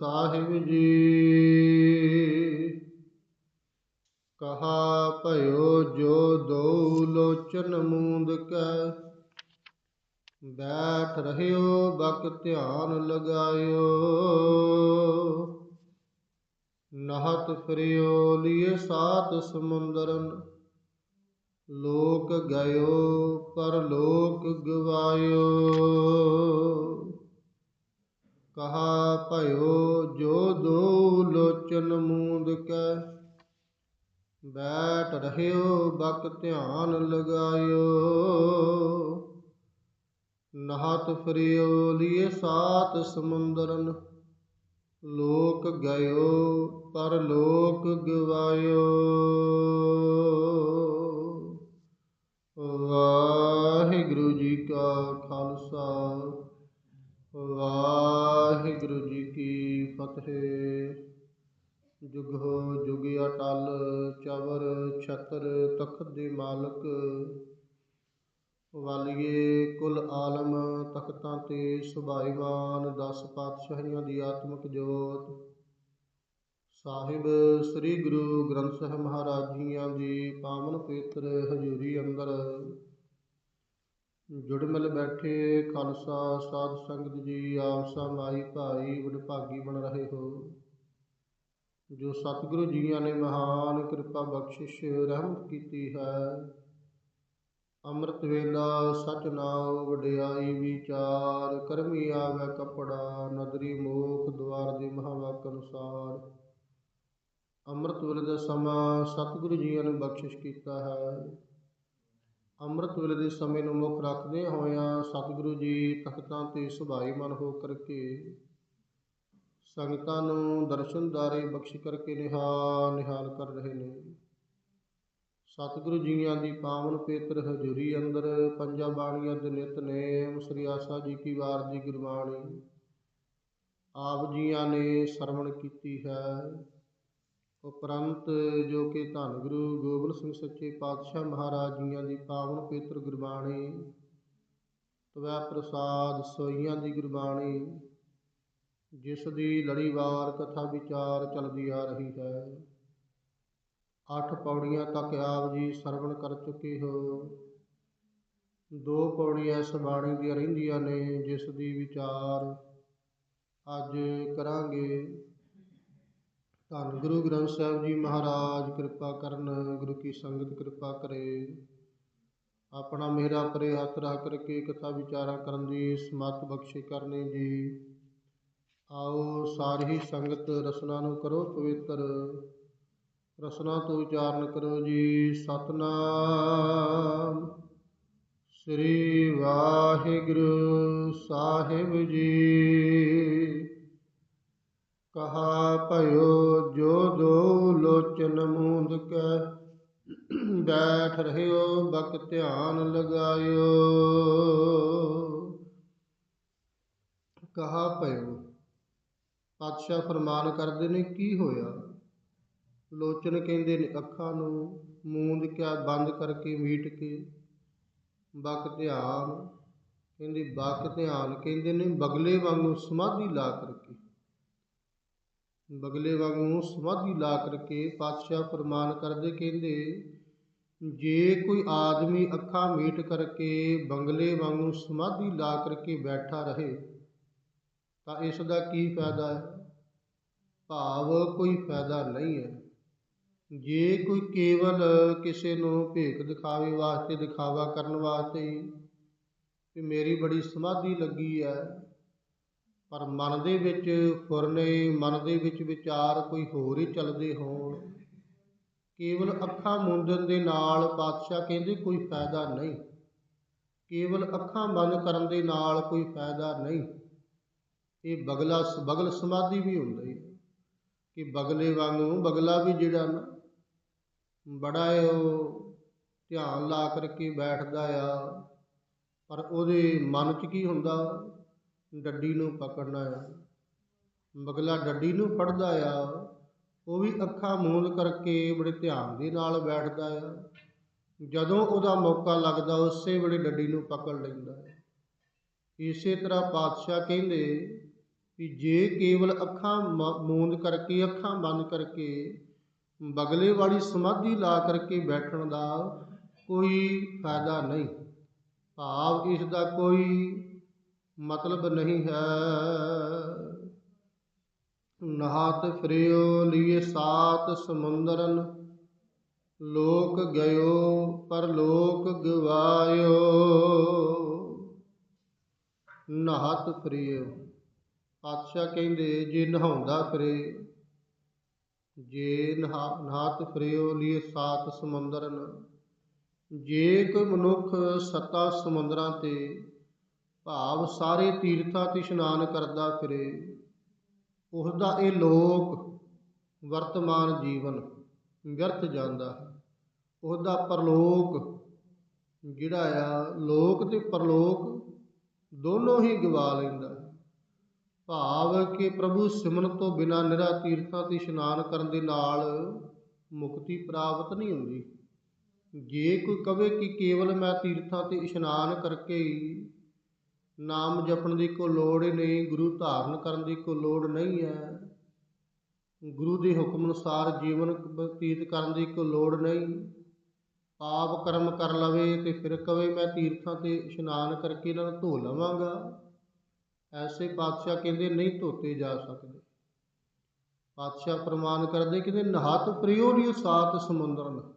ਸਾਹਿਬ ਜੀ। ਕਹਾ ਭਇਓ ਜੋ ਦੋ ਲੋਚਨ ਮੂੰਦ ਕੈ। ਬੈਠ ਰਹਿਓ, ਬਕ ਧਿਆਨ ਲਗਾਇਓ। ਨਹਤ ਫਿਰਿਓ, ਲਿਏ ਸਾਤ ਸਮੁੰਦਰਨ। ਲੋਕ ਗਇਓ, ਪਰ ਲੋਕ ਗਵਾਇਓ। ਕਹਾ ਭਇਓ ਜੋ ਦੋ ਲੋਚਨ ਮੂੰਦ ਕੈ। ਬੈਠ ਰਹਿਓ, ਬਕ ਧਿਆਨ ਲਗਾਇਓ। ਨਹਤ ਫਰਿਓ, ਲਿਏ ਸਾਤ ਸਮੁੰਦਰਨ। ਲੋਕ ਗਇਓ, ਪਰ ਲੋਕ ਗਵਾਇਓ। ਵਾਹਿਗੁਰੂ ਜੀ ਕਾ ਖਾਲਸਾ। ਵਾਹਿਗੁਰੂ ਜੀ ਕੀ ਫਤਿਹ। ਜੁਗੋ ਜੁਗ ਅਟਲ, ਚਵਰ ਛਤਰ ਤਖਤ ਦੇ ਮਾਲਕ। ਵਾਲੀਏ ਕੁਲ ਆਲਮ ਤਖਤਾਂ ਤੇ ਸੁਭਾਈਵਾਨ ਦਸ ਪਾਤਸ਼ਾਹੀਆਂ ਦੀ ਆਤਮਿਕ ਜੋਤ। ਸਾਹਿਬ ਸ੍ਰੀ ਗੁਰੂ ਗ੍ਰੰਥ ਸਾਹਿਬ ਮਹਾਰਾਜ ਜੀਆਂ ਦੀ ਪਾਵਨ ਪਵਿੱਤਰ ਹਜ਼ੂਰੀ ਅੰਦਰ ਜੁੜ ਮਿਲ ਬੈਠੇ, ਖਾਲਸਾ ਸਾਧ ਸੰਗਤ ਜੀ ਆਪਸਾ ਮਾਈ ਭਾਈ ਵਡਭਾਗੀ ਬਣ ਰਹੇ ਹੋ। ਜੋ ਸਤਿਗੁਰੂ ਜੀਆਂ ਨੇ ਮਹਾਨ ਕਿਰਪਾ ਬਖਸ਼ਿਸ਼ ਰਹਿਮਤ ਕੀਤੀ ਹੈ, ਅੰਮ੍ਰਿਤ ਵੇਲਾ ਸਚ ਨਾਉ ਵਡਿਆਈ ਵਿਚਾਰ, ਕਰਮੀ ਆਵੇ ਕਪੜਾ, ਨਦਰੀ ਮੋਖ ਦਵਾਰ ਦੇ ਮਹਾਵਾਕ ਅਨੁਸਾਰ। ਅੰਮ੍ਰਿਤ ਵੇਲੇ ਦਾ ਸਮਾਂ ਸਤਿਗੁਰੂ ਜੀਆਂ ਨੇ ਬਖਸ਼ਿਸ਼ ਕੀਤਾ ਹੈ। ਅੰਮ੍ਰਿਤ ਵੇਲੇ ਦੇ ਸਮੇਂ ਨੂੰ ਮੁੱਖ ਰੱਖਦੇ ਹੋਇਆਂ ਸਤਿਗੁਰੂ ਜੀ ਤਖਤਾਂ ਤੇ ਸੁਭਾਈਮਨ ਹੋ ਕਰਕੇ ਸੰਗਤਾਂ ਨੂੰ ਦਰਸ਼ਨਦਾਰੇ ਬਖਸ਼ ਕਰਕੇ ਨਿਹਾਲ ਨਿਹਾਲ ਕਰ ਰਹੇ ਨੇ। ਸਤਿਗੁਰੂ ਜੀਆਂ ਦੀ ਪਾਵਨ ਪੇਤਰ ਹਜ਼ੂਰੀ ਅੰਦਰ ਪੰਜਾਂ ਬਾਣੀਆਂ ਦੇ ਨਿਤਨੇਮ ਸ੍ਰੀ ਆਸਾ ਜੀ ਕੀ ਵਾਰ ਦੀ ਗੁਰਬਾਣੀ ਆਪ ਜੀਆਂ ਨੇ ਸਰਵਣ ਕੀਤੀ ਹੈ। ਉਪਰੰਤ ਜੋ ਕਿ ਧੰਨ ਗੁਰੂ ਗੋਬਿੰਦ ਸਿੰਘ ਸੱਚੇ ਪਾਤਸ਼ਾਹ ਮਹਾਰਾਜ ਜੀਆਂ ਦੀ ਪਾਵਨ ਪਵਿੱਤਰ ਗੁਰਬਾਣੀ, ਤਵੈ ਪ੍ਰਸਾਦ ਸੋਈਆਂ ਦੀ ਗੁਰਬਾਣੀ, ਜਿਸ ਦੀ ਲੜੀਵਾਰ ਕਥਾ ਵਿਚਾਰ ਚੱਲਦੀ ਆ ਰਹੀ ਹੈ। ਅੱਠ ਪੌੜੀਆਂ ਤੱਕ ਆਪ ਜੀ ਸਰਵਣ ਕਰ ਚੁੱਕੇ ਹੋ। ਦੋ ਪੌੜੀਆਂ ਇਸ ਬਾਣੀ ਦੀਆਂ ਰਹਿੰਦੀਆਂ ਨੇ, ਜਿਸ ਦੀ ਵਿਚਾਰ ਅੱਜ ਕਰਾਂਗੇ। ਧੰਨ ਗੁਰੂ ਗ੍ਰੰਥ ਸਾਹਿਬ ਜੀ ਮਹਾਰਾਜ, ਕਿਰਪਾ ਕਰਨ, ਗੁਰੂ ਕੀ ਸੰਗਤ ਕਿਰਪਾ ਕਰੇ। ਆਪਣਾ ਮੇਰਾ ਪਰੇ ਹੱਥ ਰੱਖ ਕਰਕੇ ਕਥਾ ਵਿਚਾਰਾਂ ਕਰਨ ਦੀ ਸਮਤ ਬਖਸ਼ੇ ਕਰਨੀ ਜੀ। ਆਓ ਸਾਰੀ ਸੰਗਤ ਰਸਨਾ ਨੂੰ ਕਰੋ ਪਵਿੱਤਰ। ਰਸਨਾ ਤੋਂ ਉਚਾਰਨ ਕਰੋ ਜੀ। ਸਤਨਾਮ। ਸ੍ਰੀ ਵਾਹਿਗੁਰੂ ਸਾਹਿਬ ਜੀ। ਕਹਾ ਭਇਓ ਜੋ ਦੋ ਲੋਚਨ ਮੂੰਦ ਕੈ। ਬੈਠ ਰਹਿਓ, ਬਕ ਧਿਆਨ ਲਗਾਇਓ। ਕਹਾ ਭਇਓ, ਪਾਤਸ਼ਾਹ ਫਰਮਾਨ ਕਰਦੇ ਨੇ, ਕੀ ਹੋਇਆ? ਲੋਚਨ ਕਹਿੰਦੇ ਨੇ, ਅੱਖਾਂ ਨੂੰ ਮੂੰਦ ਕਿਆ ਬੰਦ ਕਰਕੇ ਮੀਟ ਕੇ। ਬਕ ਧਿਆਨ, ਕਹਿੰਦੇ ਬਕ ਧਿਆਨ, ਕਹਿੰਦੇ ਨੇ, ਬਗਲੇ ਵਾਂਗੂ ਸਮਾਧੀ ਲਾ ਕਰਕੇ। ਬਗਲੇ ਵਾਂਗੂ ਸਮਾਧੀ ਲਾ ਕਰਕੇ ਪਾਤਸ਼ਾਹ ਫਰਮਾਨ ਕਰਦੇ ਕਹਿੰਦੇ, ਜੇ ਕੋਈ ਆਦਮੀ ਅੱਖਾਂ ਮੀਟ ਕਰਕੇ ਬੰਗਲੇ ਵਾਂਗੂ ਸਮਾਧੀ ਲਾ ਕਰਕੇ ਬੈਠਾ ਰਹੇ, ਤਾਂ ਇਸ ਦਾ ਕੀ ਫਾਇਦਾ ਹੈ? ਭਾਵ ਕੋਈ ਫਾਇਦਾ ਨਹੀਂ ਹੈ। ਜੇ ਕੋਈ ਕੇਵਲ ਕਿਸੇ ਨੂੰ ਭੇਖ ਦਿਖਾਵੇ ਵਾਸਤੇ, ਦਿਖਾਵਾ ਕਰਨ ਵਾਸਤੇ ਕਿ ਮੇਰੀ ਬੜੀ ਸਮਾਧੀ ਲੱਗੀ ਹੈ ਪਰ ਮਨ ਦੇ ਵਿੱਚ ਫੁਰਨੇ ਮਨ ਦੇ ਵਿੱਚ ਵਿਚਾਰ ਕੋਈ ਹੋਰ ਹੀ ਚੱਲਦੇ ਹੋਣ। ਕੇਵਲ ਅੱਖਾਂ ਮੁੰਦਨ ਦੇ ਨਾਲ ਬਾਦਸ਼ਾਹ ਕਹਿੰਦੇ ਕੋਈ ਫਾਇਦਾ ਨਹੀਂ। ਕੇਵਲ ਅੱਖਾਂ ਬੰਦ ਕਰਨ ਦੇ ਨਾਲ ਕੋਈ ਫਾਇਦਾ ਨਹੀਂ। ਇਹ ਬਗਲਾ ਬਗਲ ਸਮਾਧੀ ਵੀ ਹੁੰਦਾ ਹੈ। ਕਿ ਬਗਲੇ ਵਾਂਗੂ, ਬਗਲਾ ਵੀ ਜਿਹੜਾ ਨਾ, ਬੜਾ ਉਹ ਧਿਆਨ ਲਾ ਕਰਕੇ ਬੈਠਦਾ ਆ। ਪਰ ਉਹਦੇ ਮਨ 'ਚ ਕੀ ਹੁੰਦਾ? ਡੱਡੀ ਨੂੰ ਪਕੜਨਾ ਆ। ਬਗਲਾ ਡੱਡੀ ਨੂੰ ਫੜਦਾ ਆ। ਉਹ ਵੀ ਅੱਖਾਂ ਮੂੰਦ ਕਰਕੇ ਬੜੇ ਧਿਆਨ ਦੇ ਨਾਲ ਬੈਠਦਾ ਆ। ਜਦੋਂ ਉਹਦਾ ਮੌਕਾ ਲੱਗਦਾ, ਉਸੇ ਵੇਲੇ ਡੱਡੀ ਨੂੰ ਪਕੜ ਲੈਂਦਾ ਹੈ ਇਸੇ ਤਰ੍ਹਾਂ ਪਾਤਸ਼ਾਹ ਕਹਿੰਦੇ ਕਿ ਜੇ ਕੇਵਲ ਅੱਖਾਂ ਮ- ਮੂੰਦ ਕਰਕੇ, ਅੱਖਾਂ ਬੰਦ ਕਰਕੇ, ਬਗਲੇ ਵਾਲੀ ਸਮਾਧੀ ਲਾ ਕਰਕੇ ਬੈਠਣ ਦਾ ਕੋਈ ਫਾਇਦਾ ਨਹੀਂ। ਭਾਵ ਇਸ ਦਾ ਕੋਈ ਮਤਲਬ ਨਹੀਂ ਹੈ। ਨਹਾਤ ਫਿਰਿਓ, ਲਿਏ ਸਾਤ ਸਮੁੰਦਰਨ। ਲੋਕ ਗਇਓ, ਪਰ ਲੋਕ ਗਵਾਇਓ। ਨਹਾਤ ਫਿਰਿਓ। ਪਾਤਸ਼ਾਹ ਕਹਿੰਦੇ, ਜੇ ਨਹਾਉਂਦਾ ਫਰੇ, ਜੇ ਨਹਾ, ਨਹਾਤ ਫਿਰਿਓ, ਲਿਏ ਸਾਤ ਸਮੁੰਦਰਨ। ਜੇ ਕੋਈ ਮਨੁੱਖ ਸੱਤਾ ਸਮੁੰਦਰਾਂ ਤੇ ਭਾਵ ਸਾਰੇ ਤੀਰਥਾਂ ਤੇ ਇਸ਼ਨਾਨ ਕਰਦਾ ਫਿਰੇ। ਉਸ ਦਾ ਇਹ ਲੋਕ ਵਰਤਮਾਨ ਜੀਵਨ ਵਿਅਰਥ ਜਾਂਦਾ ਹੈ। ਉਸ ਦਾ ਪਰਲੋਕ ਜਿਹੜਾ ਆ, ਲੋਕ ਤੇ ਪਰਲੋਕ ਦੋਨੋਂ ਹੀ ਗਵਾ ਲੈਂਦਾ ਭਾਵ ਕਿ ਪ੍ਰਭੂ ਸਿਮਰਨ ਤੋਂ ਬਿਨਾਂ ਨਿਰਾ ਤੀਰਥਾਂ ਤੇ ਇਸ਼ਨਾਨ ਕਰਨ ਦੇ ਨਾਲ ਮੁਕਤੀ ਪ੍ਰਾਪਤ ਨਹੀਂ ਹੁੰਦੀ। ਜੇ ਕੋਈ ਕਵੇ ਕਿ ਕੇਵਲ ਮੈਂ ਤੀਰਥਾਂ ਤੇ ਇਸ਼ਨਾਨ ਕਰਕੇ ਨਾਮ ਜਪਣ ਦੀ ਕੋਈ ਲੋੜ ਹੀ ਨਹੀਂ, ਗੁਰੂ ਧਾਰਨ ਕਰਨ ਦੀ ਕੋਈ ਲੋੜ ਨਹੀਂ ਹੈ। ਗੁਰੂ ਦੇ ਹੁਕਮ ਅਨੁਸਾਰ ਜੀਵਨ ਬਤੀਤ ਕਰਨ ਦੀ ਕੋਈ ਲੋੜ ਨਹੀਂ। ਪਾਪ ਕਰਮ ਕਰ ਲਵੇ ਤੇ ਫਿਰ ਕਵੇ, ਮੈਂ ਤੀਰਥਾਂ ਤੇ ਇਸ਼ਨਾਨ ਕਰਕੇ ਇਹਨਾਂ ਨੂੰ ਧੋ ਲਵਾਂਗਾ। ਐਸੇ ਪਾਤਸ਼ਾਹ ਕਹਿੰਦੇ, ਨਹੀਂ ਧੋਤੇ ਜਾ ਸਕਦੇ। ਪਾਤਸ਼ਾਹ ਪ੍ਰਮਾਣ ਕਰਦੇ, ਕਹਿੰਦੇ ਨਹਾਤ ਪ੍ਰਿਓ ਲਿਓ ਸਾਤ ਸਮੁੰਦਰਨ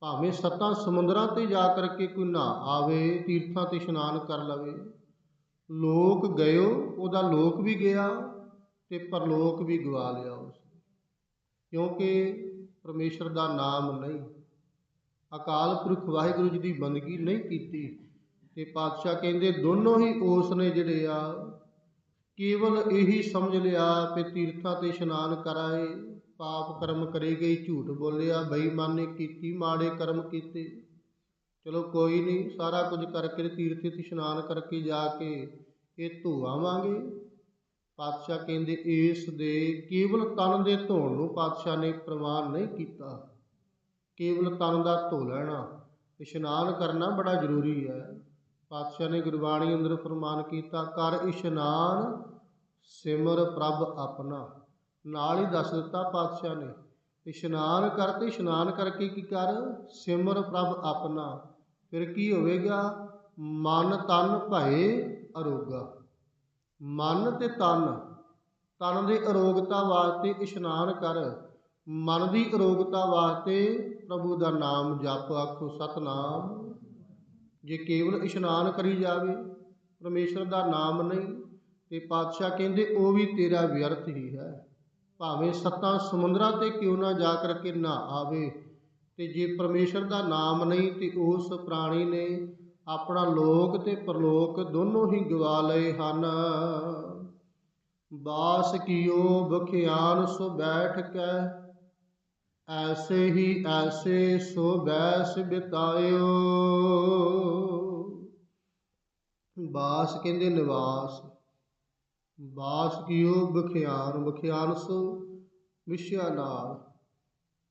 ਭਾਵੇਂ ਸੱਤਾਂ ਸਮੁੰਦਰਾਂ ਤੇ ਜਾ ਕਰਕੇ ਕੋਈ ਨਾ ਆਵੇ, ਤੀਰਥਾਂ ਤੇ ਇਸ਼ਨਾਨ ਕਰ ਲਵੇ। ਲੋਕ ਗਇਓ, ਉਹਦਾ ਲੋਕ ਵੀ ਗਿਆ ਅਤੇ ਪਰਲੋਕ ਵੀ ਗਵਾ ਲਿਆ ਉਸ ਕਿਉਂਕਿ ਪਰਮੇਸ਼ਰ ਦਾ ਨਾਮ ਨਹੀਂ, ਅਕਾਲ ਪੁਰਖ ਵਾਹਿਗੁਰੂ ਜੀ ਦੀ ਬੰਦਗੀ ਨਹੀਂ ਕੀਤੀ। ਤੇ ਪਾਤਸ਼ਾਹ ਕਹਿੰਦੇ, ਦੋਨੋਂ ਹੀ ਉਸ ਨੇ ਜਿਹੜੇ ਆ, ਕੇਵਲ ਇਹੀ ਸਮਝ ਲਿਆ ਕਿ ਤੀਰਥਾਂ ਤੇ ਇਸ਼ਨਾਨ ਕਰਾਏ, ਪਾਪ ਕਰਮ ਕਰੇ ਗਈ ਝੂਠ ਬੋਲਿਆ, ਬੇਈਮਾਨੀ ਕੀਤੀ, ਮਾੜੇ ਕਰਮ ਕੀਤੇ। ਚਲੋ ਕੋਈ ਨਹੀਂ, ਸਾਰਾ ਕੁਝ ਕਰਕੇ ਤੀਰਥ ਤੀਰਥੇ ਤੇ ਇਸ਼ਨਾਨ ਕਰਕੇ ਜਾ ਕੇ ਇਹ ਧੋ ਆਵਾਂਗੇ ਪਾਤਸ਼ਾਹ ਕਹਿੰਦੇ, ਇਸ ਦੇ ਕੇਵਲ ਤਨ ਦੇ ਧੋਣ ਨੂੰ ਪਾਤਸ਼ਾਹ ਨੇ ਪ੍ਰਮਾਣ ਨਹੀਂ ਕੀਤਾ। ਕੇਵਲ ਤਨ ਦਾ ਧੋ ਲੈਣਾ, ਇਸ਼ਨਾਨ ਕਰਨਾ ਬੜਾ ਜ਼ਰੂਰੀ ਹੈ। ਪਾਤਸ਼ਾਹ ਨੇ ਗੁਰਬਾਣੀ ਅੰਦਰ ਫਰਮਾਨ ਕੀਤਾ, ਕਰ ਇਸ਼ਨਾਨ ਸਿਮਰ ਪ੍ਰਭ ਆਪਣਾ। ਨਾਲ ਹੀ ਦੱਸ ਦਿੱਤਾ ਪਾਤਸ਼ਾਹ ਨੇ, ਇਸ਼ਨਾਨ ਕਰ ਤੇ ਇਸ਼ਨਾਨ ਕਰਕੇ ਕੀ ਕਰ? ਸਿਮਰ ਪ੍ਰਭ ਆਪਣਾ। ਫਿਰ ਕੀ ਹੋਵੇਗਾ? ਮਨ ਤਨ ਭਏ ਅਰੋਗਾ। ਮਨ ਤੇ ਤਨ। ਤਨ ਦੀ ਅਰੋਗਤਾ ਵਾਸਤੇ ਇਸ਼ਨਾਨ ਕਰ। ਮਨ ਦੀ ਅਰੋਗਤਾ ਵਾਸਤੇ ਪ੍ਰਭੂ ਦਾ ਨਾਮ ਜਪ ਆਖੋ ਸਤਨਾਮ। ਜੇ ਕੇਵਲ ਇਸ਼ਨਾਨ ਕਰੀ ਜਾਵੇ, ਪਰਮੇਸ਼ਰ ਦਾ ਨਾਮ ਨਹੀਂ, ਤੇ ਪਾਤਸ਼ਾਹ ਕਹਿੰਦੇ ਉਹ ਵੀ ਤੇਰਾ ਵਿਅਰਥ ਹੀ ਹੈ। ਭਾਵੇਂ ਸੱਤਾਂ ਸਮੁੰਦਰਾਂ ਤੇ ਕਿਉਂ ਨਾ ਜਾ ਕਰਕੇ ਨਾ ਆਵੇ ਅਤੇ ਜੇ ਪਰਮੇਸ਼ਰ ਦਾ ਨਾਮ ਨਹੀਂ ਤੇ ਉਸ ਪ੍ਰਾਣੀ ਨੇ ਆਪਣਾ ਲੋਕ ਤੇ ਪਰਲੋਕ ਦੋਨੋਂ ਹੀ ਗਵਾ ਲਏ ਹਨ। ਬਾਸ ਕੀਓ ਬਖਿਆਨ ਸੋ ਬੈਠ ਕੇ, ਐਸੇ ਹੀ ਐਸੇ ਸੋ ਬੈਸ ਬਿਤਾਇਓ। ਬਾਸ ਕਹਿੰਦੇ ਨਿਵਾਸ, ਬਾਸ ਕੀਓ ਬਖਿਆਨ ਬਖਿਆਨ ਸੋ ਵਿਸ਼ਿਆ ਨਾਲ।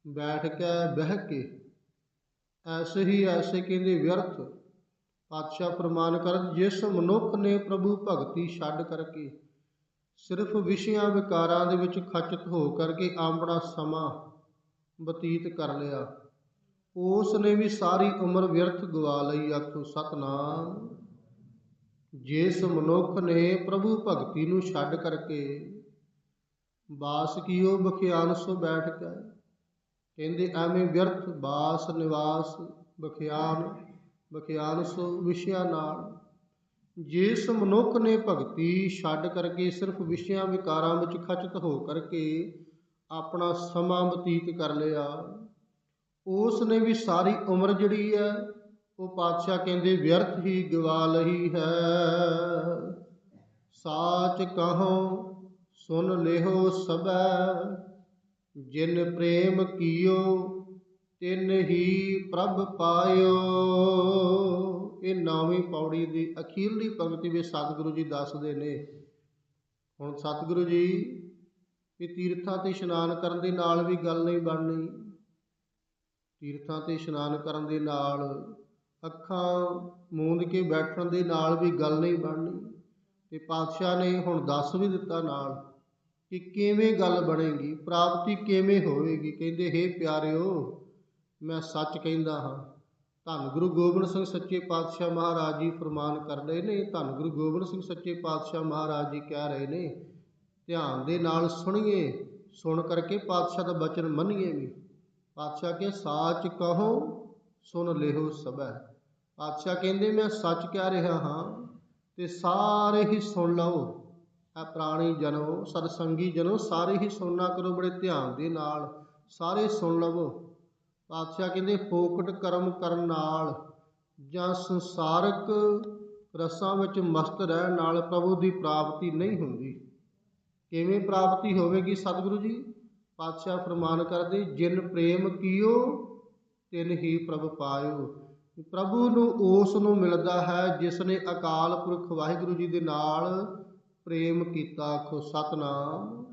ਬੈਠ ਕੇ ਬਹਿ ਕੇ ਐਸੇ ਹੀ ਐਸੇ ਕਹਿੰਦੇ ਵਿਅਰਥ ਪਾਤਸ਼ਾਹ ਪ੍ਰਮਾਨ ਕਰ ਜਿਸ ਮਨੁੱਖ ਨੇ ਪ੍ਰਭੂ ਭਗਤੀ ਛੱਡ ਕਰਕੇ ਸਿਰਫ ਵਿਸ਼ਿਆਂ ਵਿਕਾਰਾਂ ਦੇ ਵਿੱਚ ਖਚਤ ਹੋ ਕਰਕੇ ਆਪਣਾ ਸਮਾਂ ਬਤੀਤ ਕਰ ਲਿਆ ਉਸ ਨੇ ਵੀ ਸਾਰੀ ਉਮਰ ਵਿਅਰਥ ਗਵਾ ਲਈ, ਆਖੋ ਸਤਨਾਮ। ਜਿਸ ਮਨੁੱਖ ਨੇ ਪ੍ਰਭੂ ਭਗਤੀ ਨੂੰ ਛੱਡ ਕਰਕੇ, ਬਾਸ ਕੀਓ ਬਖਿਆਨ ਸੋ ਬੈਠ ਕੇ। ਕਹਿੰਦੇ ਐਵੇਂ ਵਿਅਰਥ ਬਾਸ ਨਿਵਾਸ ਬਖਿਆਨ ਬਖਿਆਨ ਸੋ ਵਿਸ਼ਿਆਂ ਨਾਲ। ਜਿਸ ਮਨੁੱਖ ਨੇ ਭਗਤੀ ਛੱਡ ਕਰਕੇ ਸਿਰਫ ਵਿਸ਼ਿਆਂ ਵਿਕਾਰਾਂ ਵਿੱਚ ਖਚਤ ਹੋ ਕਰਕੇ ਆਪਣਾ ਸਮਾਂ ਬਤੀਤ ਕਰ ਲਿਆ, ਉਸ ਨੇ ਵੀ ਸਾਰੀ ਉਮਰ ਜਿਹੜੀ ਹੈ, ਉਹ ਪਾਤਸ਼ਾਹ ਕਹਿੰਦੇ ਵਿਅਰਥ ਹੀ ਗਵਾ ਲਈ ਹੈ। ਸਾਚ ਕਹੋ ਸੁਨ ਲਿਹੋ ਸਬੈ ਜਿਨ ਪ੍ਰੇਮ ਕੀਓ, ਤਿਨ ਹੀ ਪ੍ਰਭ ਪਾਇਓ। ਇਹ ਨੌਵੀਂ ਪੌੜੀ ਦੀ ਅਖੀਰਲੀ ਪੰਕਤੀ ਵਿੱਚ ਸਤਿਗੁਰੂ ਜੀ ਦੱਸਦੇ ਨੇ। ਹੁਣ ਸਤਿਗੁਰੂ ਜੀ ਕਿ ਤੀਰਥਾਂ ਤੇ ਇਸ਼ਨਾਨ ਕਰਨ ਦੇ ਨਾਲ ਵੀ ਗੱਲ ਨਹੀਂ ਬਣਨੀ। ਤੀਰਥਾਂ ਤੇ ਇਸ਼ਨਾਨ ਕਰਨ ਦੇ ਨਾਲ, ਅੱਖਾਂ ਮੂੰਦ ਕੇ ਬੈਠਣ ਦੇ ਨਾਲ ਵੀ ਗੱਲ ਨਹੀਂ ਬਣਨੀ। ਤੇ ਪਾਤਸ਼ਾਹ ਨੇ ਹੁਣ ਦੱਸ ਵੀ ਦਿੱਤਾ ਨਾਲ। ਕਿ ਕਿਵੇਂ ਗੱਲ ਬਣੇਗੀ, ਪ੍ਰਾਪਤੀ ਕਿਵੇਂ ਹੋਵੇਗੀ? ਕਹਿੰਦੇ, ਹੇ ਪਿਆਰਿਓ, ਮੈਂ ਸੱਚ ਕਹਿੰਦਾ ਹਾਂ। ਧੰਨ ਗੁਰੂ ਗੋਬਿੰਦ ਸਿੰਘ ਸੱਚੇ ਪਾਤਸ਼ਾਹ ਮਹਾਰਾਜ ਜੀ ਫਰਮਾਨ ਕਰ ਰਹੇ ਨੇ। ਧੰਨ ਗੁਰੂ ਗੋਬਿੰਦ ਸਿੰਘ ਸੱਚੇ ਪਾਤਸ਼ਾਹ ਮਹਾਰਾਜ ਜੀ ਕਹਿ ਰਹੇ ਨੇ, ਧਿਆਨ ਦੇ ਨਾਲ ਸੁਣੀਏ। ਸੁਣ ਕਰਕੇ ਪਾਤਸ਼ਾਹ ਦਾ ਬਚਨ ਮੰਨੀਏ ਵੀ। ਪਾਤਸ਼ਾਹ ਕੇ, ਸਾਚ ਕਹੋ, ਸੁਣ ਲਿਓ ਸਭੈ। ਪਾਤਸ਼ਾਹ ਕਹਿੰਦੇ, ਮੈਂ ਸੱਚ ਕਹਿ ਰਿਹਾ ਹਾਂ ਤੇ ਸਾਰੇ ਹੀ ਸੁਣ ਲਓ ਹੈ ਪ੍ਰਾਣੀ ਜਨੋ, ਸਤਸੰਗੀ ਜਨੋ, ਸਾਰੇ ਹੀ ਸੁਣਨਾ ਕਰੋ ਬੜੇ ਧਿਆਨ ਦੇ ਨਾਲ, ਸਾਰੇ ਸੁਣ ਲਵੋ। ਪਾਤਸ਼ਾਹ ਕਹਿੰਦੇ, ਫੋਕਟ ਕਰਮ ਕਰਨ ਨਾਲ ਜਾਂ ਸੰਸਾਰਕ ਰਸਾਂ ਵਿੱਚ ਮਸਤ ਰਹਿਣ ਨਾਲ ਪ੍ਰਭੂ ਦੀ ਪ੍ਰਾਪਤੀ ਨਹੀਂ ਹੁੰਦੀ। ਕਿਵੇਂ ਪ੍ਰਾਪਤੀ ਹੋਵੇਗੀ ਸਤਿਗੁਰੂ ਜੀ? ਪਾਤਸ਼ਾਹ ਫਰਮਾਨ ਕਰਦੇ, ਜਿਨ ਪ੍ਰੇਮ ਕੀਓ, ਤਿਨ ਹੀ ਪ੍ਰਭ ਪਾਇਓ। ਪ੍ਰਭੂ ਨੂੰ ਉਸ ਨੂੰ ਮਿਲਦਾ ਹੈ ਜਿਸ ਨੇ ਅਕਾਲ ਪੁਰਖ ਵਾਹਿਗੁਰੂ ਜੀ ਦੇ ਨਾਲ ਪ੍ਰੇਮ ਕੀਤਾ ਆਖੋ ਸਤਨਾਮ।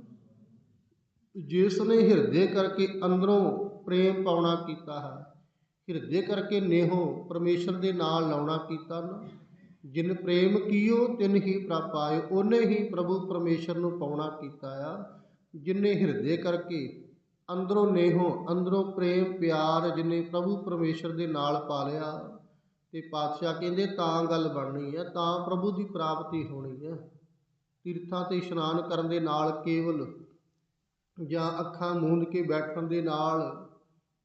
ਜਿਸ ਨੇ ਹਿਰਦੇ ਕਰਕੇ ਅੰਦਰੋਂ ਪ੍ਰੇਮ ਪਾਉਣਾ ਕੀਤਾ ਹੈ, ਹਿਰਦੇ ਕਰਕੇ ਨੇਹੋ ਪਰਮੇਸ਼ਰ ਦੇ ਨਾਲ ਲਾਉਣਾ ਕੀਤਾ ਨਾ। ਜਿਨ ਪ੍ਰੇਮ ਕੀਓ, ਤਿਨ ਹੀ ਪ੍ਰਭ ਉਹਨੇ ਹੀ ਪ੍ਰਭੂ ਪਰਮੇਸ਼ਰ ਨੂੰ ਪਾਉਣਾ ਕੀਤਾ ਆ। ਜਿਨੇ ਹਿਰਦੇ ਕਰਕੇ ਅੰਦਰੋਂ ਨੇਹੋ, ਅੰਦਰੋਂ ਪ੍ਰੇਮ, ਪਿਆਰ ਜਿਨੇ ਪ੍ਰਭੂ ਪਰਮੇਸ਼ਰ ਦੇ ਨਾਲ ਪਾ ਲਿਆ ਤੇ ਪਾਤਸ਼ਾਹ ਕਹਿੰਦੇ ਤਾਂ ਗੱਲ ਬਣਨੀ ਹੈ ਤਾਂ ਪ੍ਰਭੂ ਦੀ ਪ੍ਰਾਪਤੀ ਹੋਣੀ ਹੈ ਤੀਰਥਾਂ ਤੇ ਇਸ਼ਨਾਨ ਕਰਨ ਦੇ ਨਾਲ ਕੇਵਲ ਜਾਂ ਅੱਖਾਂ ਮੂੰਦ ਕੇ ਬੈਠਣ ਦੇ ਨਾਲ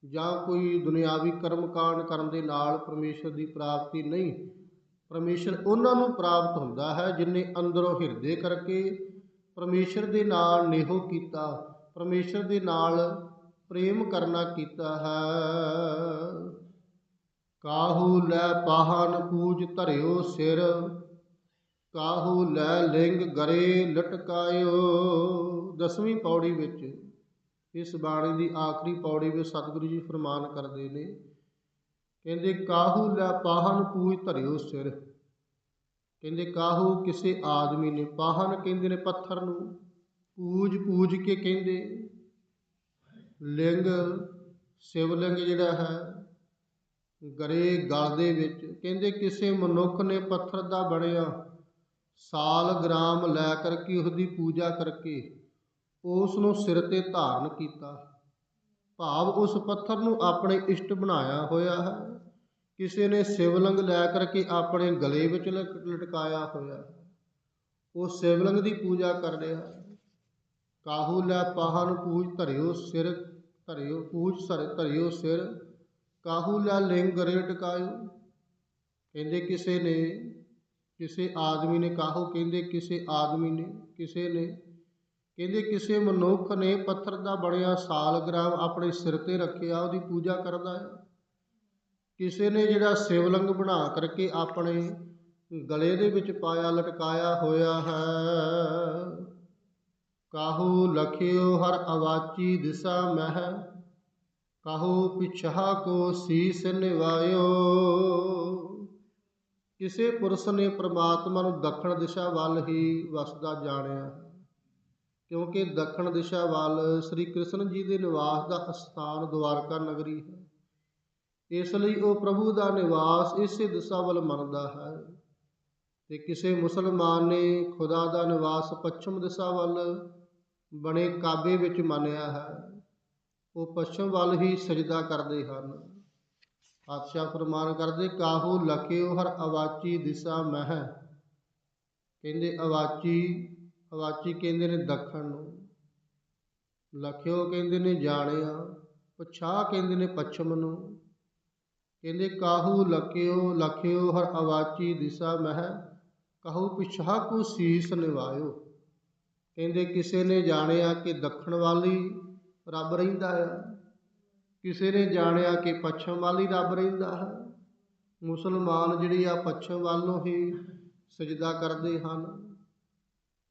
ਜਾਂ ਕੋਈ ਦੁਨਿਆਵੀ ਕਰਮਕਾਂਡ ਕਰਨ ਦੇ ਨਾਲ ਪਰਮੇਸ਼ਰ ਦੀ ਪ੍ਰਾਪਤੀ ਨਹੀਂ। ਪਰਮੇਸ਼ਰ ਉਹਨਾਂ ਨੂੰ ਪ੍ਰਾਪਤ ਹੁੰਦਾ ਹੈ ਜਿਨੇ ਅੰਦਰੋਂ ਹਿਰਦੇ ਕਰਕੇ ਪਰਮੇਸ਼ਰ ਦੇ ਨਾਲ ਨੇਹੋ ਕੀਤਾ, ਪਰਮੇਸ਼ਰ ਦੇ ਨਾਲ ਪ੍ਰੇਮ ਕਰਨਾ ਕੀਤਾ ਹੈ। ਕਾਹੂ ਲੈ ਪਾਹਨ ਪੂਜ ਧਰਿਓ ਸਿਰ ਕਾਹੂ ਲੈ ਲਿੰਗ ਗਰੇ ਲਟਕਾਇਓ। ਦਸਵੀਂ ਪੌੜੀ ਵਿੱਚ ਇਸ ਬਾਣੀ ਦੀ ਆਖਰੀ ਪੌੜੀ ਵਿੱਚ ਸਤਿਗੁਰੂ ਜੀ ਫਰਮਾਨ ਕਰਦੇ ਨੇ, ਕਹਿੰਦੇ, ਕਾਹੂ ਲੈ ਪਾਹਨ ਪੂਜ ਧਰਿਓ ਸਿਰ? ਕਹਿੰਦੇ, ਕਾਹੂ ਕਿਸੇ ਆਦਮੀ ਨੇ ਪਾਹਨ? ਕਹਿੰਦੇ ਨੇ ਪੱਥਰ ਨੂੰ। ਪੂਜ ਪੂਜ ਕੇ ਕਹਿੰਦੇ, ਲਿੰਗ, ਸ਼ਿਵਲਿੰਗ ਜਿਹੜਾ ਹੈ, ਗਰੇ ਗਲ ਦੇ ਵਿੱਚ। ਕਹਿੰਦੇ, ਕਿਸੇ ਮਨੁੱਖ ਨੇ ਪੱਥਰ ਦਾ ਬਣਿਆ ਸਾਲ ਗ੍ਰਾਮ ਲੈ ਕਰਕੇ ਉਹਦੀ ਪੂਜਾ ਕਰਕੇ ਉਸ ਨੂੰ ਸਿਰ ਤੇ ਧਾਰਨ ਕੀਤਾ। ਭਾਵ ਉਸ ਪੱਥਰ ਨੂੰ ਆਪਣੇ ਇਸ਼ਟ ਬਣਾਇਆ ਹੋਇਆ ਹੈ। ਕਿਸੇ ਨੇ ਸ਼ਿਵਲਿੰਗ ਲੈ ਕਰਕੇ ਆਪਣੇ ਗਲੇ ਵਿੱਚ ਲਟਕਾਇਆ ਹੋਇਆ ਉਹ ਸ਼ਿਵਲਿੰਗ ਦੀ ਪੂਜਾ ਕਰ ਰਿਹਾ ਕਾਹੂ ਲੈ ਪਾਹਨ ਪੂਜ ਧਰਿਓ ਸਿਰ, ਧਰਿਓ ਪੂਜ ਸਰ, ਧਰਿਓ ਸਿਰ। ਕਾਹੂ ਲੈ ਲਿੰਗ ਗਰੇ ਟਕਾਇਓ ਕਹਿੰਦੇ ਕਿਸੇ ਨੇ ਕਿਸੇ ਆਦਮੀ ਨੇ ਕਾਹੋ ਕਹਿੰਦੇ, ਕਿਸੇ ਆਦਮੀ ਨੇ, ਕਿਸੇ ਨੇ। ਕਹਿੰਦੇ ਕਿਸੇ ਮਨੁੱਖ ਨੇ ਪੱਥਰ ਦਾ ਬਣਿਆ ਸਾਲਗ੍ਰਾਮ ਆਪਣੇ ਸਿਰ ਤੇ ਰੱਖਿਆ, ਉਹਦੀ ਪੂਜਾ ਕਰਦਾ ਹੈ। ਕਿਸੇ ਨੇ ਜਿਹੜਾ ਸ਼ਿਵਲਿੰਗ ਬਣਾ ਕਰਕੇ ਆਪਣੇ ਗਲੇ ਦੇ ਵਿੱਚ ਪਾਇਆ, ਲਟਕਾਇਆ ਹੋਇਆ ਹੈ। ਕਾਹੂ ਲਖਿਓ ਹਰ ਅਵਾਚੀ ਦਿਸਾ ਮਹਿ, ਕਾਹੂ ਪਿਛਹਾ ਕੋ ਸੀਸ ਨਿਵਾਇਓ। ਕਿਸੇ ਪੁਰਸ਼ ਨੇ ਪ੍ਰਮਾਤਮਾ ਨੂੰ ਦੱਖਣ ਦਿਸ਼ਾ ਵੱਲ ਹੀ ਵਸਦਾ ਜਾਣਿਆ। ਕਿਉਂਕਿ ਦੱਖਣ ਦਿਸ਼ਾ ਵੱਲ ਸ੍ਰੀ ਕ੍ਰਿਸ਼ਨ ਜੀ ਦੇ ਨਿਵਾਸ ਦਾ ਸਥਾਨ ਦਵਾਰਕਾ ਨਗਰੀ ਹੈ। ਇਸ ਲਈ ਉਹ ਪ੍ਰਭੂ ਦਾ ਨਿਵਾਸ ਇਸੇ ਦਿਸ਼ਾ ਵੱਲ ਮੰਨਦਾ ਹੈ। ਤੇ ਕਿਸੇ ਮੁਸਲਮਾਨ ਨੇ ਖੁਦਾ ਦਾ ਨਿਵਾਸ ਪੱਛਮ ਦਿਸ਼ਾ ਵੱਲ ਬਣੇ ਕਾਬੇ ਵਿੱਚ ਮੰਨਿਆ ਹੈ। ਉਹ ਪੱਛਮ ਵੱਲ ਹੀ ਸਜਦਾ ਕਰਦੇ ਹਨ। ਪਾਤਸ਼ਾਹ ਫਰਮਾਨ ਕਰਦੇ, ਕਾਹੂ ਲਖਿਓ ਹਰ ਅਵਾਚੀ ਦਿਸ਼ਾ ਮਹਿ? ਕਹਿੰਦੇ, ਅਵਾਚੀ ਅਵਾਚੀ ਕਹਿੰਦੇ ਨੇ ਦੱਖਣ ਨੂੰ। ਲਖਿਓ ਕਹਿੰਦੇ ਨੇ ਜਾਣਿਆ, ਪਛਾਹ ਕਹਿੰਦੇ ਨੇ ਪੱਛਮ ਨੂੰ। ਕਹਿੰਦੇ, ਕਾਹੂ ਲਖਿਓ ਲਖਿਓ ਹਰ ਅਵਾਚੀ ਦਿਸ਼ਾ ਮਹਿ? ਕਾਹੂ ਪਿਛਾ ਕੋ ਸੀਸ ਨਿਵਾਇਓ? ਕਹਿੰਦੇ, ਕਿਸੇ ਨੇ ਜਾਣਿਆ ਕਿ ਦੱਖਣ ਵਾਲੀ ਰੱਬ ਰਹਿੰਦਾ ਆ। ਕਿਸੇ ਨੇ ਜਾਣਿਆ ਕਿ ਪੱਛਮ ਵੱਲ ਹੀ ਰੱਬ ਰਹਿੰਦਾ ਹੈ। ਮੁਸਲਮਾਨ ਜਿਹੜੇ ਆ ਪੱਛਮ ਵੱਲ ਨੂੰ ਹੀ ਸਜਦਾ ਕਰਦੇ ਹਨ।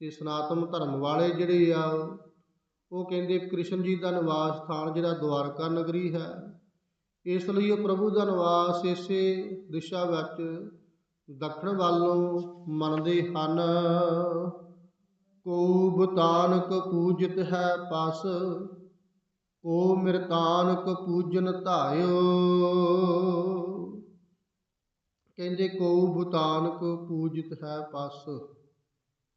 ਤੇ ਸਨਾਤਨ ਧਰਮ ਵਾਲੇ ਜਿਹੜੇ ਆ, ਉਹ ਕਹਿੰਦੇ ਕ੍ਰਿਸ਼ਨ ਜੀ ਦਾ ਨਿਵਾਸ ਸਥਾਨ ਜਿਹੜਾ ਦਵਾਰਕਾ ਨਗਰੀ ਹੈ। ਇਸ ਲਈ ਉਹ ਪ੍ਰਭੂ ਦਾ ਨਿਵਾਸ ਇਸੇ ਦਿਸ਼ਾ ਵਿੱਚ ਦੱਖਣ ਵੱਲ ਨੂੰ ਮੰਨਦੇ ਹਨ। ਕੋ ਬਤਾਨਕ ਪੂਜਿਤ ਹੈ ਪਸ। ਕੋ ਮਿਰਤਾਨਕ ਪੂਜਨ ਧਾਇਓ। ਕਹਿੰਦੇ ਕੋ ਬਤਾਨਕ ਪੂਜਿਤ ਹੈ ਪਸ।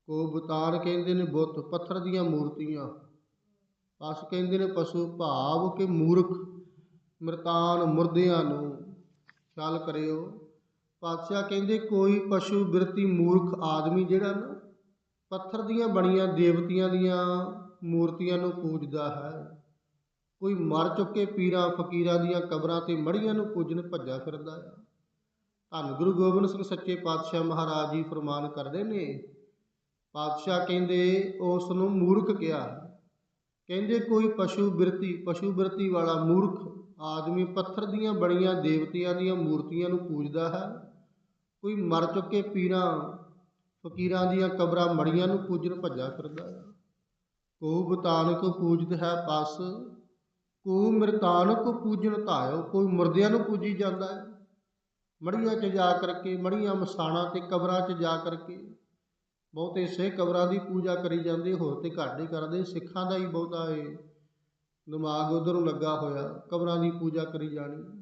ਕੋ ਬੁਤਾਨ ਕਹਿੰਦੇ ਨੇ ਬੁੱਤ, ਪੱਥਰ ਦੀਆਂ ਮੂਰਤੀਆਂ। ਪਸ ਕਹਿੰਦੇ ਨੇ ਪਸ਼ੂ ਭਾਵ ਕਿ ਮੂਰਖ ਮਰਤਾਨ ਮੁਰਦਿਆਂ ਨੂੰ ਖਿਆਲ ਕਰਿਓ। ਪਾਤਸ਼ਾਹ ਕਹਿੰਦੇ ਕੋਈ ਪਸ਼ੂ ਬਿਰਤੀ ਮੂਰਖ ਆਦਮੀ ਜਿਹੜਾ ਨਾ, ਪੱਥਰ ਦੀਆਂ ਬਣੀਆਂ ਦੇਵਤਿਆਂ ਦੀਆਂ ਮੂਰਤੀਆਂ ਨੂੰ ਪੂਜਦਾ ਹੈ। ਕੋਈ ਮਰ ਚੁੱਕੇ ਪੀਰਾਂ ਫਕੀਰਾਂ ਦੀਆਂ ਕਬਰਾਂ ਤੇ ਮੜੀਆਂ ਨੂੰ ਪੂਜਣ ਭੱਜਾ ਫਿਰਦਾ ਆ। ਧੰਨ ਗੁਰੂ ਗੋਬਿੰਦ ਸਿੰਘ ਸੱਚੇ ਪਾਤਸ਼ਾਹ ਮਹਾਰਾਜ ਜੀ ਫਰਮਾਨ ਕਰਦੇ ਨੇ, ਪਾਤਸ਼ਾਹ ਕਹਿੰਦੇ ਉਸ ਨੂੰ ਮੂਰਖ ਕਿਹਾ। ਕਹਿੰਦੇ, ਕੋਈ ਪਸ਼ੂ ਬਿਰਤੀ ਪਸ਼ੂ ਬਿਰਤੀ ਵਾਲਾ ਮੂਰਖ ਆਦਮੀ ਪੱਥਰ ਦੀਆਂ ਬਣੀਆਂ ਦੇਵਤਿਆਂ ਦੀਆਂ ਮੂਰਤੀਆਂ ਨੂੰ ਪੂਜਦਾ ਹੈ। ਕੋਈ ਮਰ ਚੁੱਕੇ ਪੀਰਾਂ ਫਕੀਰਾਂ ਦੀਆਂ ਕਬਰਾਂ ਮੜੀਆਂ ਨੂੰ ਪੂਜਣ ਭੱਜਾ ਫਿਰਦਾ ਹੈ ਕੋ ਬਤਾਨਕ ਪੂਜਤ ਹੈ ਪਸ ਕੋ ਮਰਤਾਨ ਕੋ ਪੂਜਨ ਧਾਇਓ, ਕੋਈ ਮੁਰਦਿਆਂ ਨੂੰ ਪੂਜੀ ਜਾਂਦਾ ਹੈ। ਮੜੀਆਂ 'ਚ ਜਾ ਕਰਕੇ, ਮੜੀਆਂ ਮਸਾਣਾ ਤੇ ਕਬਰਾਂ 'ਚ ਜਾ ਕਰਕੇ, ਬਹੁਤੇ ਸੇ ਕਬਰਾਂ ਦੀ ਪੂਜਾ ਕਰੀ ਜਾਂਦੇ, ਹੋਰ ਤੇ ਘੱਟ ਹੀ ਕਰਦੇ। ਸਿੱਖਾਂ ਦਾ ਹੀ ਬਹੁਤਾ ਏ ਦਿਮਾਗ ਉਧਰ ਨੂੰ ਲੱਗਾ ਹੋਇਆ, ਕਬਰਾਂ ਦੀ ਪੂਜਾ ਕਰੀ ਜਾਣੀ।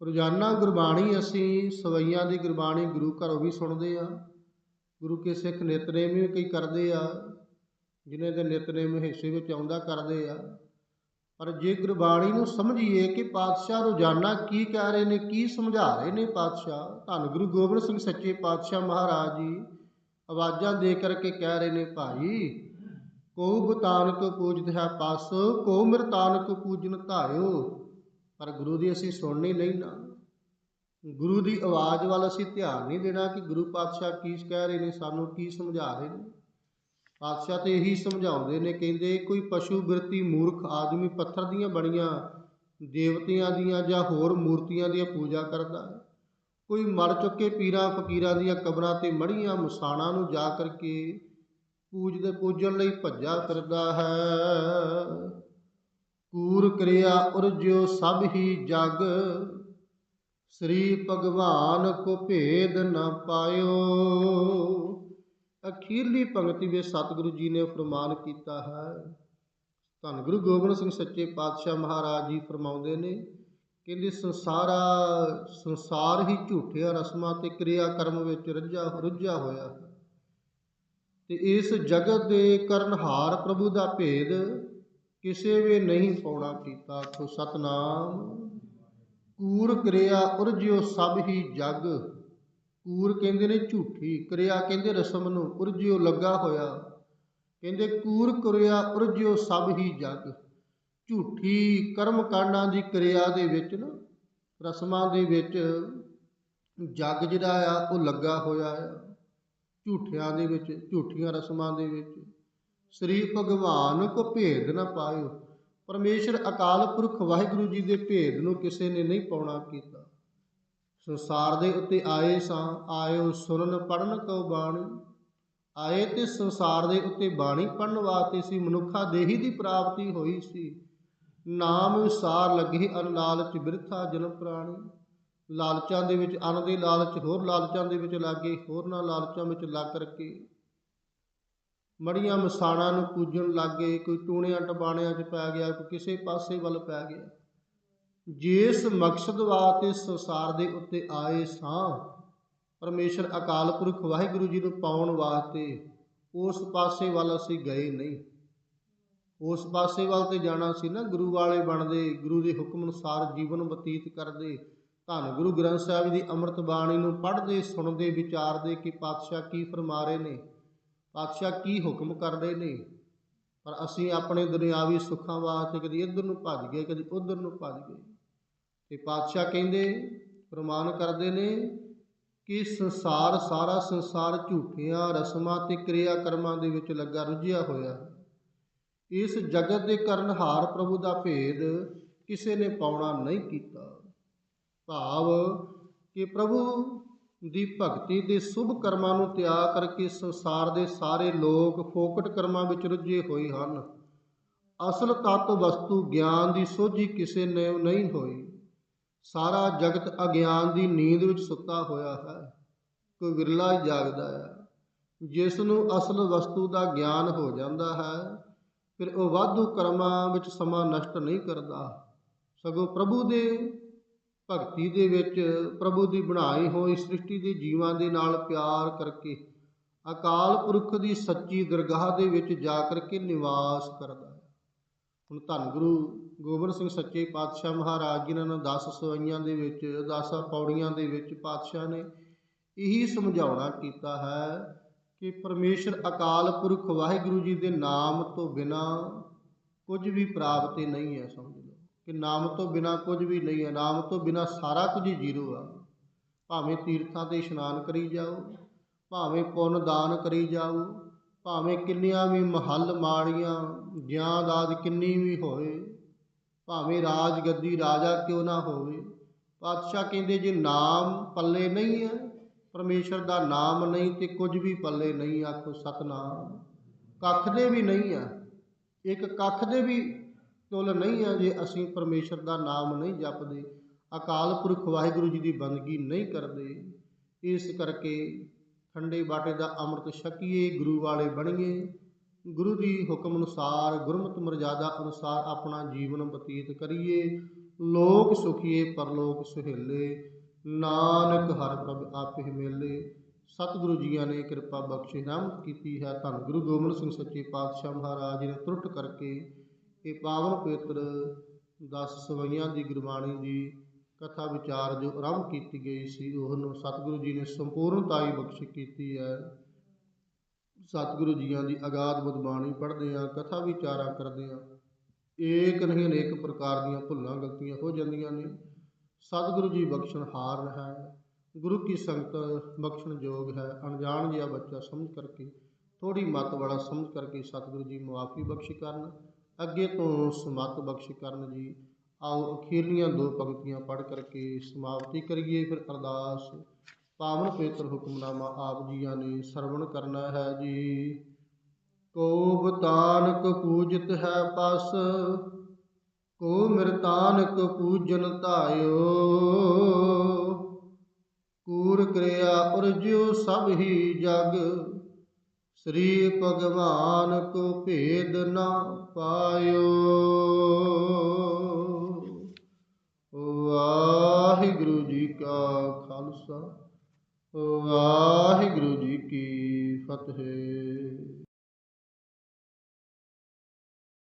ਰੋਜ਼ਾਨਾ ਗੁਰਬਾਣੀ ਅਸੀਂ ਸਵਈਆਂ ਦੀ ਗੁਰਬਾਣੀ ਗੁਰੂ ਘਰੋਂ ਵੀ ਸੁਣਦੇ ਆ ਗੁਰੂ ਕੇ ਸਿੱਖ ਨਿਤਨੇਮ ਵੀ ਕਈ ਕਰਦੇ ਆ, ਜਿਨ੍ਹਾਂ ਦੇ ਨਿਤਨੇਮ ਹਿੱਸੇ ਵਿੱਚ ਆਉਂਦਾ ਕਰਦੇ ਆ। ਪਰ ਜੇ ਗੁਰਬਾਣੀ ਨੂੰ ਸਮਝੀਏ ਕਿ ਪਾਤਸ਼ਾਹ ਰੋਜ਼ਾਨਾ ਕੀ ਕਹਿ ਰਹੇ ਨੇ, ਕੀ ਸਮਝਾ ਰਹੇ ਨੇ ਪਾਤਸ਼ਾਹ, ਧੰਨ ਗੁਰੂ ਗੋਬਿੰਦ ਸਿੰਘ ਸੱਚੇ ਪਾਤਸ਼ਾਹ ਮਹਾਰਾਜ ਜੀ, ਆਵਾਜ਼ਾਂ ਦੇ ਕਰਕੇ ਕਹਿ ਰਹੇ ਨੇ, ਭਾਈ ਕੋ ਬਤਾਨ ਕੋ ਪੂਜਤ ਹੈ ਪਸ ਕੋ ਮਿਰਤਾਨ ਪੂਜਨ ਧਾਇਓ ਪਰ ਗੁਰੂ ਦੀ ਅਸੀਂ ਸੁਣਨੀ ਨਹੀਂ ਨਾ। ਗੁਰੂ ਦੀ ਆਵਾਜ਼ ਵੱਲ ਅਸੀਂ ਧਿਆਨ ਨਹੀਂ ਦੇਣਾ ਕਿ ਗੁਰੂ ਪਾਤਸ਼ਾਹ ਕੀ ਕਹਿ ਰਹੇ ਨੇ, ਸਾਨੂੰ ਕੀ ਸਮਝਾ ਰਹੇ ਨੇ। ਪਾਤਸ਼ਾਹ ਤੇ ਇਹੀ ਸਮਝਾਉਂਦੇ ਨੇ, ਕਹਿੰਦੇ ਕੋਈ ਪਸ਼ੂ ਬਿਰਤੀ ਮੂਰਖ ਆਦਮੀ ਪੱਥਰ ਦੀਆਂ ਬਣੀਆਂ ਦੇਵਤਿਆਂ ਦੀਆਂ ਜਾਂ ਹੋਰ ਮੂਰਤੀਆਂ ਦੀਆਂ ਪੂਜਾ ਕਰਦਾ ਹੈ। ਕੋਈ ਮਰ ਚੁੱਕੇ ਪੀਰਾਂ ਫਕੀਰਾਂ ਦੀਆਂ ਕਬਰਾਂ ਤੇ ਮੜੀਆਂ ਮਸਾਣਾ ਨੂੰ ਜਾ ਕਰਕੇ ਪੂਜਦੇ ਪੂਜਣ ਲਈ ਭੱਜਾ ਫਿਰਦਾ ਹੈ। ਕੂਰ ਕਰਿਆ ਉਰਜਿਓ ਸਭ ਹੀ ਜਗ, ਸ੍ਰੀ ਭਗਵਾਨ ਕੋ ਭੇਦ ਨ ਪਾਇਓ। ਅਖੀਰਲੀ ਪੰਕਤੀ ਵਿੱਚ ਸਤਿਗੁਰੂ ਜੀ ਨੇ ਫਰਮਾਨ ਕੀਤਾ ਹੈ, ਧੰਨ ਗੁਰੂ ਗੋਬਿੰਦ ਸਿੰਘ ਸੱਚੇ ਪਾਤਸ਼ਾਹ ਮਹਾਰਾਜ ਜੀ ਫਰਮਾਉਂਦੇ ਨੇ ਕਹਿੰਦੇ ਸੰਸਾਰਾ, ਸੰਸਾਰ ਹੀ ਝੂਠੀਆਂ ਰਸਮਾਂ ਤੇ ਕਿਰਿਆ ਕਰਮ ਵਿੱਚ ਰੁੱਝਾ ਰੁੱਝਿਆ ਹੋਇਆ ਹੈ, ਤੇ ਇਸ ਜਗਤ ਦੇ ਕਰਨਹਾਰ ਪ੍ਰਭੂ ਦਾ ਭੇਦ ਕਿਸੇ ਵੀ ਨਹੀਂ ਪਾਉਣਾ ਕੀਤਾ ਆਖੋ ਸਤਨਾਮ ਕੂਰ ਕਿਰਿਆ ਉਰਜਿਓ ਸਭ ਹੀ ਜਗ ਕੂਰ ਕਹਿੰਦੇ ਨੇ ਝੂਠੀ, ਕਿਰਿਆ ਕਹਿੰਦੇ ਰਸਮ ਨੂੰ, ਉਰਜਿਓ ਲੱਗਾ ਹੋਇਆ। ਕਹਿੰਦੇ ਕੂਰ ਕਿਰਿਆ, ਉਰਜਿਓ ਸਭ ਹੀ ਜਗ। ਝੂਠੀ ਕਰਮ ਕਾਂਡਾਂ ਦੀ ਕਿਰਿਆ ਦੇ ਵਿੱਚ ਨਾ, ਰਸਮਾਂ ਦੇ ਵਿੱਚ ਜੱਗ ਜਿਹੜਾ ਆ, ਉਹ ਲੱਗਾ ਹੋਇਆ ਆ। ਝੂਠਿਆਂ ਦੇ ਵਿੱਚ, ਝੂਠੀਆਂ ਰਸਮਾਂ ਦੇ ਵਿੱਚ। ਸ੍ਰੀ ਭਗਵਾਨ ਕੋ ਭੇਦ ਨਾ ਪਾਇਓ। ਪਰਮੇਸ਼ਰ ਅਕਾਲ ਪੁਰਖ ਵਾਹਿਗੁਰੂ ਜੀ ਦੇ ਭੇਦ ਨੂੰ ਕਿਸੇ ਨੇ ਨਹੀਂ ਪਾਉਣਾ ਕੀਤਾ। ਸੰਸਾਰ ਦੇ ਉੱਤੇ ਆਏ ਸਾਂ, ਆਇਓ ਸੁਣਨ ਪੜਨ ਕੋ ਬਾਣੀ। ਆਏ ਤੇ ਸੰਸਾਰ ਦੇ ਉੱਤੇ ਬਾਣੀ ਪੜਨ ਵਾਸਤੇ ਸੀ, ਮਨੁੱਖਾ ਦੇਹੀ ਦੀ ਪ੍ਰਾਪਤੀ ਹੋਈ ਸੀ। ਨਾਮ ਵਿਸਾਰ ਲੱਗੇ ਅਨ ਲਾਲਚ ਬਿਰਥਾ ਜਨਮ ਪ੍ਰਾਣੀ। ਲਾਲਚਾਂ ਦੇ ਵਿੱਚ ਅਨ ਦੇ ਲਾਲਚ, ਹੋਰ ਲਾਲਚਾਂ ਦੇ ਵਿੱਚ ਲੱਗੇ ਹੋਰਨਾਂ ਲਾਲਚਾਂ ਵਿੱਚ ਲੱਗ ਕਰਕੇ ਮੜੀਆਂ ਮਸਾਣਾ ਨੂੰ ਪੂਜਣ ਲੱਗੇ, ਕੋਈ ਟੂਣਿਆਂ ਟਬਾਣਿਆਂ 'ਚ ਪੈ ਗਿਆ, ਕੋਈ ਕਿਸੇ ਪਾਸੇ ਵੱਲ ਪੈ ਗਿਆ। ਜਿਸ ਮਕਸਦ ਵਾਸਤੇ ਸੰਸਾਰ ਦੇ ਉੱਤੇ ਆਏ ਸਾਂ, ਪਰਮੇਸ਼ਰ ਅਕਾਲ ਪੁਰਖ ਵਾਹਿਗੁਰੂ ਜੀ ਨੂੰ ਪਾਉਣ ਵਾਸਤੇ ਉਸ ਪਾਸੇ ਵੱਲ ਅਸੀਂ ਗਏ ਨਹੀਂ। ਉਸ ਪਾਸੇ ਵੱਲ ਤੇ ਜਾਣਾ ਸੀ ਨਾ, ਗੁਰੂ ਵਾਲੇ ਬਣਦੇ, ਗੁਰੂ ਦੇ ਹੁਕਮ ਅਨੁਸਾਰ ਜੀਵਨ ਬਤੀਤ ਕਰਦੇ। ਧੰਨ ਗੁਰੂ ਗ੍ਰੰਥ ਸਾਹਿਬ ਦੀ ਅੰਮ੍ਰਿਤ ਬਾਣੀ ਨੂੰ ਪੜ੍ਹਦੇ, ਸੁਣਦੇ, ਵਿਚਾਰਦੇ ਕਿ ਪਾਤਸ਼ਾਹ ਕੀ ਫਰਮਾ ਰਹੇ ਨੇ, ਪਾਤਸ਼ਾਹ ਕੀ ਹੁਕਮ ਕਰ ਰਹੇ ਨੇ। ਪਰ ਅਸੀਂ ਆਪਣੇ ਦੁਨਿਆਵੀ ਸੁੱਖਾਂ ਵਾਸਤੇ ਕਦੀ ਇੱਧਰ ਨੂੰ ਭੱਜ ਗਏ, ਕਦੀ ਉੱਧਰ ਨੂੰ ਭੱਜ ਗਏ। ਤੇ ਪਾਤਸ਼ਾਹ ਕਹਿੰਦੇ, ਪ੍ਰਮਾਣ ਕਰਦੇ ਨੇ ਕਿ ਸੰਸਾਰ ਸਾਰਾ ਸੰਸਾਰ ਝੂਠੀਆਂ, ਰਸਮਾਂ ਤੇ ਕਿਰਿਆ ਕਰਮਾਂ ਦੇ ਵਿੱਚ ਲੱਗਾ ਰੁੱਝਿਆ ਹੋਇਆ। ਇਸ ਜਗਤ ਦੇ ਕਰਨਹਾਰ ਪ੍ਰਭੂ ਦਾ ਭੇਦ ਕਿਸੇ ਨੇ ਪਾਉਣਾ ਨਹੀਂ ਕੀਤਾ। ਭਾਵ ਕਿ ਪ੍ਰਭੂ ਦੀ ਭਗਤੀ ਦੇ ਸ਼ੁਭ ਕਰਮਾਂ ਨੂੰ ਤਿਆਗ ਕਰਕੇ ਸੰਸਾਰ ਦੇ ਸਾਰੇ ਲੋਕ ਫੋਕਟ ਕਰਮਾਂ ਵਿੱਚ ਰੁੱਝੇ ਹੋਏ ਹਨ। ਅਸਲ ਤਤ ਵਸਤੂ, ਗਿਆਨ ਦੀ ਸੋਝੀ ਕਿਸੇ ਨੇ ਨਹੀਂ ਹੋਈ। ਸਾਰਾ ਜਗਤ ਅਗਿਆਨ ਦੀ ਨੀਂਦ ਵਿੱਚ ਸੁੱਤਾ ਹੋਇਆ ਹੈ। ਕੋਈ ਵਿਰਲਾ ਹੀ ਜਾਗਦਾ ਹੈ। ਜਿਸ ਨੂੰ ਅਸਲ ਵਸਤੂ ਦਾ ਗਿਆਨ ਹੋ ਜਾਂਦਾ ਹੈ, ਫਿਰ ਉਹ ਵਾਧੂ ਕਰਮਾਂ ਵਿੱਚ ਸਮਾਂ ਨਸ਼ਟ ਨਹੀਂ ਕਰਦਾ। ਸਗੋਂ ਪ੍ਰਭੂ ਦੇ ਭਗਤੀ ਦੇ ਵਿੱਚ ਪ੍ਰਭੂ ਦੀ ਬਣਾਈ ਹੋਈ ਸ੍ਰਿਸ਼ਟੀ ਦੇ ਜੀਵਾਂ ਦੇ ਨਾਲ ਪਿਆਰ ਕਰਕੇ ਅਕਾਲ ਪੁਰਖ ਦੀ ਸੱਚੀ ਦਰਗਾਹ ਦੇ ਵਿੱਚ ਜਾ ਕਰਕੇ ਨਿਵਾਸ ਕਰਦਾ ਹੈ। ਹੁਣ ਧੰਨ ਗੁਰੂ ਗੋਬਿੰਦ ਸਿੰਘ ਸੱਚੇ ਪਾਤਸ਼ਾਹ ਮਹਾਰਾਜ, ਜਿਨ੍ਹਾਂ ਨੂੰ 10 ਸਵਈਆਂ ਦੇ ਵਿੱਚ 10 ਪੌੜੀਆਂ ਦੇ ਵਿੱਚ ਪਾਤਸ਼ਾਹ ਨੇ ਇਹੀ ਸਮਝਾਉਣਾ ਕੀਤਾ ਹੈ ਕਿ ਪਰਮੇਸ਼ਰ ਅਕਾਲ ਪੁਰਖ ਵਾਹਿਗੁਰੂ ਜੀ ਦੇ ਨਾਮ ਤੋਂ ਬਿਨਾ ਕੁਝ ਵੀ ਪ੍ਰਾਪਤ ਨਹੀਂ ਹੈ, ਸਮਝ ਲਓ। ਕਿ ਨਾਮ ਤੋਂ ਬਿਨਾ ਕੁਝ ਵੀ ਨਹੀਂ ਹੈ, ਨਾਮ ਤੋਂ ਬਿਨਾ ਸਾਰਾ ਕੁਝ ਹੀ ਜ਼ੀਰੋ ਆ। ਭਾਵੇਂ ਤੀਰਥਾਂ ਤੇ ਇਸ਼ਨਾਨ ਕਰੀ ਜਾਓ, ਭਾਵੇਂ ਪੁੰਨ ਦਾਨ ਕਰੀ ਜਾਓ, ਭਾਵੇਂ ਕਿੰਨੀਆਂ ਵੀ ਮਹੱਲ ਮਾੜੀਆਂ ਗਿਆਨ ਜਿਆਦਾਦ ਕਿੰਨੀ ਵੀ ਹੋਏ ਭਾਵੇਂ ਰਾਜ ਗੱਦੀ ਰਾਜਾ ਕਿਉਂ ਨਾ ਹੋਵੇ। ਪਾਤਸ਼ਾਹ ਕਹਿੰਦੇ ਜੇ ਨਾਮ ਪੱਲੇ ਨਹੀਂ ਹੈ, ਪਰਮੇਸ਼ਰ ਦਾ ਨਾਮ ਨਹੀਂ ਤੇ ਕੁਝ ਵੀ ਪੱਲੇ ਨਹੀਂ, ਆਖੋ ਸਤਨਾਮ। ਕੱਖ ਦੇ ਵੀ ਨਹੀਂ ਆ। ਇੱਕ ਕੱਖ ਦੇ ਵੀ ਤੁਲ ਨਹੀਂ ਆ ਜੇ ਅਸੀਂ ਪਰਮੇਸ਼ਰ ਦਾ ਨਾਮ ਨਹੀਂ ਜਪਦੇ। ਅਕਾਲ ਪੁਰਖ ਵਾਹਿਗੁਰੂ ਜੀ ਦੀ ਬੰਦਗੀ ਨਹੀਂ ਕਰਦੇ। ਇਸ ਕਰਕੇ ਠੰਡੇ ਬਾਟੇ ਦਾ ਅੰਮ੍ਰਿਤ ਛਕੀਏ, ਗੁਰੂ ਵਾਲੇ ਬਣੀਏ। ਗੁਰੂ ਦੀ ਹੁਕਮ ਅਨੁਸਾਰ, ਗੁਰਮਤਿ ਮਰਜ਼ਾਦਾ ਅਨੁਸਾਰ ਆਪਣਾ ਜੀਵਨ ਬਤੀਤ ਕਰੀਏ। ਲੋਕ ਸੁਖੀਏ, ਪਰਲੋਕ ਸੁਹੇਲੇ। ਨਾਨਕ ਹਰ ਪ੍ਰਭ ਆਪੇ ਮੇਲੇ। ਸਤਿਗੁਰੂ ਜੀਆਂ ਨੇ ਕਿਰਪਾ ਬਖਸ਼ੇ, ਰਹਿਮਤ ਕੀਤੀ ਹੈ ਧੰਨ ਗੁਰੂ ਗੋਬਿੰਦ ਸਿੰਘ ਸੱਚੇ ਪਾਤਸ਼ਾਹ ਮਹਾਰਾਜ ਜੀ ਨੇ ਤਰੁੱਟ ਕਰਕੇ ਇਹ ਪਾਵਨ ਪਵਿੱਤਰ 10 ਸਵਈਆਂ ਦੀ ਗੁਰਬਾਣੀ ਦੀ ਕਥਾ ਵਿਚਾਰ ਜੋ ਆਰੰਭ ਕੀਤੀ ਗਈ ਸੀ, ਉਹਨੂੰ ਸਤਿਗੁਰੂ ਜੀ ਨੇ ਸੰਪੂਰਨਤਾ ਹੀ ਬਖਸ਼ ਕੀਤੀ ਹੈ। ਸਤਿਗੁਰੂ ਜੀਆਂ ਦੀ ਅਗਾਧ ਬੁੱਧਬਾਣੀ ਪੜ੍ਹਦੇ ਹਾਂ, ਕਥਾ ਵਿਚਾਰਾਂ ਕਰਦੇ ਆ ਏਕ ਨਹੀਂ ਅਨੇਕ ਪ੍ਰਕਾਰ ਦੀਆਂ ਭੁੱਲਾਂ ਗਲਤੀਆਂ ਹੋ ਜਾਂਦੀਆਂ ਨੇ। ਸਤਿਗੁਰੂ ਜੀ ਬਖਸ਼ਣ ਹਾਰ ਹੈ। ਗੁਰੂ ਕੀ ਸੰਗਤ ਬਖਸ਼ਣ ਯੋਗ ਹੈ। ਅਣਜਾਣ ਜਿਹਾ ਬੱਚਾ ਸਮਝ ਕਰਕੇ ਥੋੜੀ ਮਤ ਵਾਲਾ ਸਮਝ ਕਰਕੇ ਸਤਿਗੁਰੂ ਜੀ ਮੁਆਫੀ ਬਖਸ਼ ਕਰਨ। ਅੱਗੇ ਤੋਂ ਸਮਤ ਬਖਸ਼ ਕਰਨ ਜੀ। ਆਓ ਅਖੀਰਲੀਆਂ ਦੋ ਪੰਕਤੀਆਂ ਪੜ੍ਹ ਕਰਕੇ ਸਮਾਪਤੀ ਕਰੀਏ ਫਿਰ ਅਰਦਾਸ। ਪਾਵਨ ਪੇਤਰ ਹੁਕਮਨਾਮਾ ਆਪ ਜੀਆਂ ਨੇ ਸਰਵਣ ਕਰਨਾ ਹੈ ਜੀ। ਕੋ ਬਤਾਨਕ ਪੂਜਿਤ ਹੈ ਪਸ, ਕੋ ਮਿਰਤਾਨਕ ਪੂਜਨ ਧਾਇਓ। ਕੂਰ ਕਰਿਆ ਉਰਜਿਓ ਸਭ ਹੀ ਜਗ, ਸ੍ਰੀ ਭਗਵਾਨ ਕੋ ਭੇਦ ਨਾ ਪਾਇਓ। ਵਾਹਿਗੁਰੂ ਜੀ ਕੀ ਫਤਿਹ।